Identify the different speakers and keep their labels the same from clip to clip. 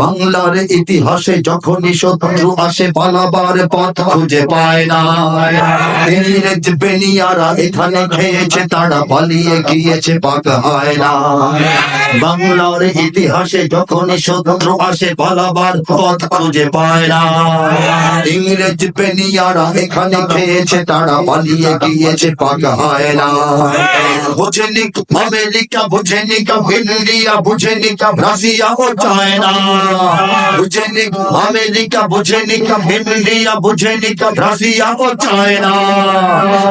Speaker 1: বাংলার ইতিহাসে যখনই শত্রু আসে, পালাবার পথ খুঁজে পায় না। ইংরেজ বেনিয়ারা এখানে খেয়েছে, তারা পালিয়ে গিয়েছে, পাক হয় না। বাংলার ইতিহাসে যখনই শত্রু আসে, পালাবার পথ খুঁজে পায় না। ইংরেজ বেনিয়ারা এখানে খেয়েছে, তারা পালিয়ে গিয়েছে, পাক হয় না। বুঝেনি আমেরিকা বুঝেনি ইন্ডিয়া বুঝেনি রাশিয়া ও চায়না। বুঝেনি আমেরিকা বুঝেনি ইন্ডিয়া বুঝেনি রাশিয়া ও চায়না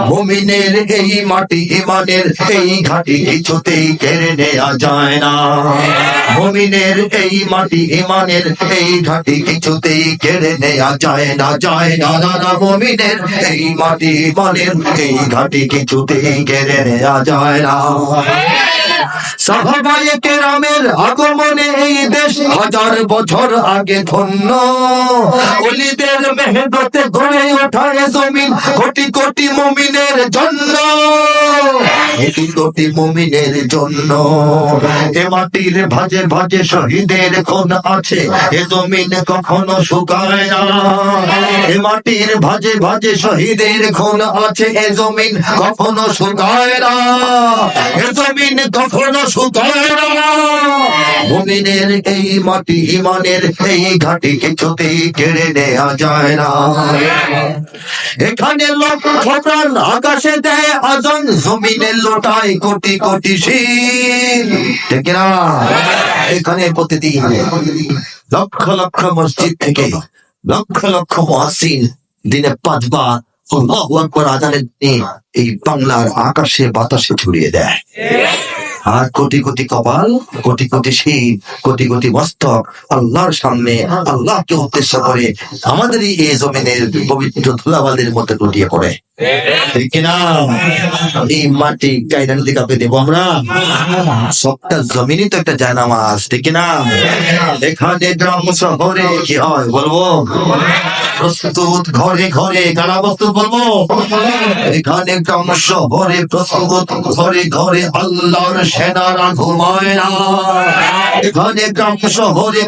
Speaker 1: মুমিনের এই মাটি ইমানের এই ঘাটি কিছুতেই কেড়ে নেওয়া যায় না মুমিনের এই মাটি ইমানের এই ঘাটি কিছুতেই কেড়ে নেওয়া যায় না যায় না না না মুমিনের এই মাটি ইমানের এই ঘাটি কিছুতেই কেড়ে নেওয়া যায় না সাহাবায়ে কেরামের আগমনে এই দেশ হাজার বছর আগে ধন্য। অলিদের মেহনতে গড়ে ওঠা এ জমিন কোটি কোটি মমিনের জন্য। কোটি কোটি মুমিনের জন্য। এ মাটির ভাজে ভাজে শহীদের খুন আছে। এ জমিন কখনো শুকায় না। এ মাটির ভাজে ভাজে শহীদের খুন আছে। এ জমিন কখনো শুকায় না। এ জমিন কখনো শুকায় না। মুমিনের এই মাটি ইমানের এই ঘাটি কিছুতেই কেড়ে নেওয়া যায় না। এখানে লক্ষ আকাশে দেয় আজান জমিনে লোটায় কোটি কোটি শীল। এখানে প্রতিদিন লক্ষ লক্ষ মসজিদ থেকে লক্ষ লক্ষ মহাসিন দিনে পাঁচবার আল্লাহু আকবার আজানের এই বাংলার আকাশে বাতাসে ছড়িয়ে দেয়। আর কোটি কোটি কপাল, কোটি কোটি শীত কোটি কোটি মস্তক আল্লাহর সামনে, আল্লাহকে উদ্দেশ্য করে আমাদেরই এই জমিনের পবিত্র ধুলাবাদের মধ্যে লুটিয়ে পড়ে। ঠিক কিনা? এই মাটি দেবো আমরা? সবটা তো একটা ঠিক কিনা? কি হয় বলব? প্রস্তুত ঘরে ঘরে কারা প্রস্তুত বলব, এখানে প্রস্তুত ঘরে ঘরে আল্লাহর সেনারা ঘুমায় না এখানে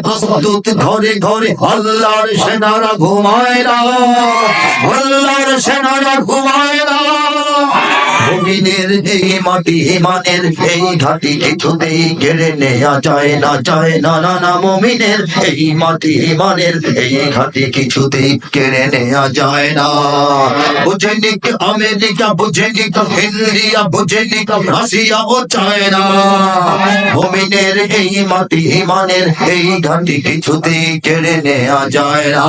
Speaker 1: প্রস্তুত ঘরে ঘরে আল্লাহর সেনারা ঘুমায় না আল্লাহর সেনারা ঘুমায় না মুমিনের এই মাটি, ইমানের এই ঘাটি, কিছুতেই কেড়ে নেওয়া যায় না যায় না না না মুমিনের এই মাটি, ইমানের এই ঘাটি, কিছুতেই কেড়ে নেওয়া যায় না। বুঝেনি আমেরিকা বুঝেনি ইন্ডিয়া বুঝেনি রাশিয়া ও চায়না। মুমিনের এই মাটি, ইমানের এই ঘাটি, কিছুতেই কেড়ে নেওয়া যায় না।